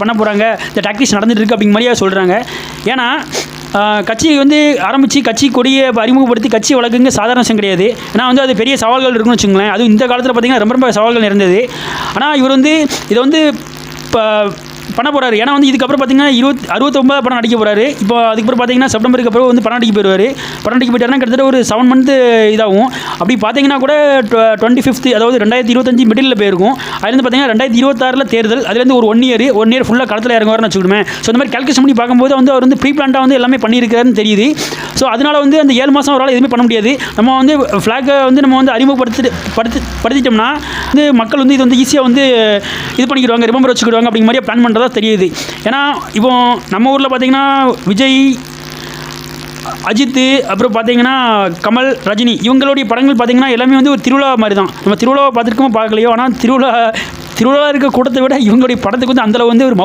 பண்ண போகிறாங்க இந்த டாக்டிஸ் நடந்துட்டு இருக்கு அப்படிங்க மாதிரியா சொல்கிறாங்க ஏன்னா கட்சியை கட்சி வந்து ஆரம்பித்து கட்சி கொடியை அறிமுகப்படுத்தி கட்சி வழக்குங்க சாதாரண விஷயம் கிடையாது. ஏன்னா வந்து அது பெரிய சவால்கள் இருக்குன்னு வச்சுங்களேன் அதுவும் இந்த காலத்தில் பார்த்திங்கன்னா ரொம்ப ரொம்ப சவால்கள் இருந்தது ஆனால் இவர் வந்து இதை வந்து இப்போ பண்ண போகிறாரு ஏன்னா வந்து இதுக்கப்புறம் பார்த்தீங்கன்னா இருபத்தி அறுபத்தொம்பது படம் நடிக்க போகிறாரு இப்போ அதுக்கப்புறம் பார்த்தீங்கன்னா செப்டம்பருக்கு அப்புறம் வந்து படம் நடிக்க போயிடுவார். படம் நடிக்க போயிட்டாருன்னா கிட்டத்தட்ட ஒரு செவன் மந்த்து இதாகும். அப்படி பார்த்தீங்கன்னா கூட டுவெண்ட்டி ஃபிஃப்த் அதாவது ரெண்டாயிரத்தி இருபத்தஞ்சு மிடில் போயிருக்கும். அதுலேருந்து பார்த்தீங்கன்னா ரெண்டாயிரத்தி இருபத்தாறில் தேர்தல் அதுலேருந்து ஒரு ஒன் இயர் ஒன் இயர் ஃபுல்லாக களத்தில் இறங்குவார்னு வச்சுக்கணுமே. ஸோ இந்த மாதிரி கால்குலேஷன் பண்ணி பார்க்கும்போது வந்து அவர் வந்து ப்ரீ பிளான்ட்டாக வந்து எல்லாமே பண்ணியிருக்காருன்னு தெரியுது. ஸோ அதனால் வந்து அந்த ஏழு மாதம் அவரால் எதுவுமே பண்ண முடியாது. நம்ம வந்து ஃப்ளாகை வந்து நம்ம வந்து அறிமுகப்படுத்தி படுத்து படுத்திட்டோம்னா வந்து மக்கள் வந்து இது வந்து ஈஸியாக வந்து இது பண்ணிக்கிடுவாங்க ரிமம்பர் வச்சுக்கிடுவாங்க அப்படிங்கிற மாதிரியே பிளான் பண்ணுறதா தெரியுது. ஏன்னா இப்போ நம்ம ஊரில் பார்த்தீங்கன்னா விஜய் அஜித்து அப்புறம் பார்த்தீங்கன்னா கமல் ரஜினி இவங்களுடைய படங்கள் பார்த்தீங்கன்னா எல்லாமே வந்து ஒரு திருவிழா மாதிரி தான் நம்ம திருவிழாவை பார்த்துருக்கோமோ பார்க்கலையோ ஆனால் திருவிழா திருவிழா இருக்க கூட்டத்தை விட இவங்களுடைய படத்துக்கு வந்து அந்தளவு வந்து ஒரு